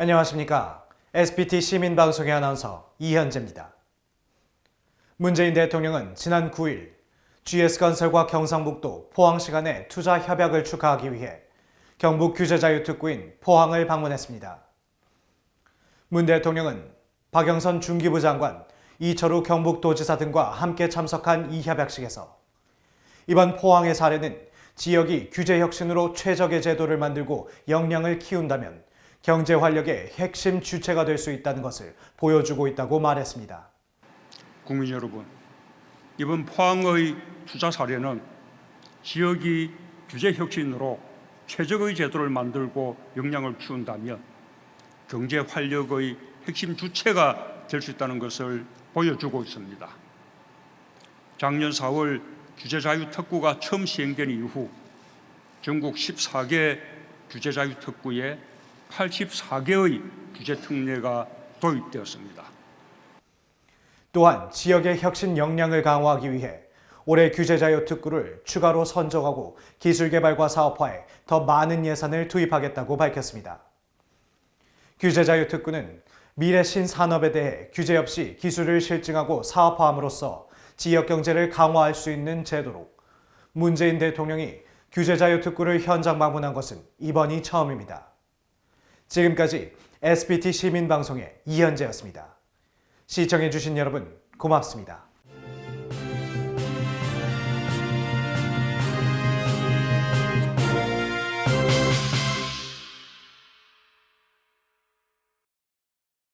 안녕하십니까. SBT 시민방송의 아나운서 이현재입니다. 문재인 대통령은 지난 9일 GS건설과 경상북도 포항시 간의 투자 협약을 축하하기 위해 경북 규제자유특구인 포항을 방문했습니다. 문 대통령은 박영선 중기부 장관, 이철우 경북도지사 등과 함께 참석한 이 협약식에서 이번 포항의 사례는 지역이 규제 혁신으로 최적의 제도를 만들고 역량을 키운다면 경제 활력의 핵심 주체가 될 수 있다는 것을 보여주고 있다고 말했습니다. 국민 여러분, 이번 포항의 투자 사례는 지역이 규제 혁신으로 최적의 제도를 만들고 역량을 키운다면 경제 활력의 핵심 주체가 될 수 있다는 것을 보여주고 있습니다. 작년 4월 규제자유특구가 처음 시행된 이후 전국 14개 규제자유특구에 84개의 규제특례가 도입되었습니다. 또한 지역의 혁신 역량을 강화하기 위해 올해 규제자유 특구를 추가로 선정하고 기술 개발과 사업화에 더 많은 예산을 투입하겠다고 밝혔습니다. 규제자유 특구는 미래 신산업에 대해 규제 없이 기술을 실증하고 사업화함으로써 지역 경제를 강화할 수 있는 제도로 문재인 대통령이 규제자유 특구를 현장 방문한 것은 이번이 처음입니다. 지금까지 SBT 시민방송의 이현재였습니다. 시청해주신 여러분 고맙습니다.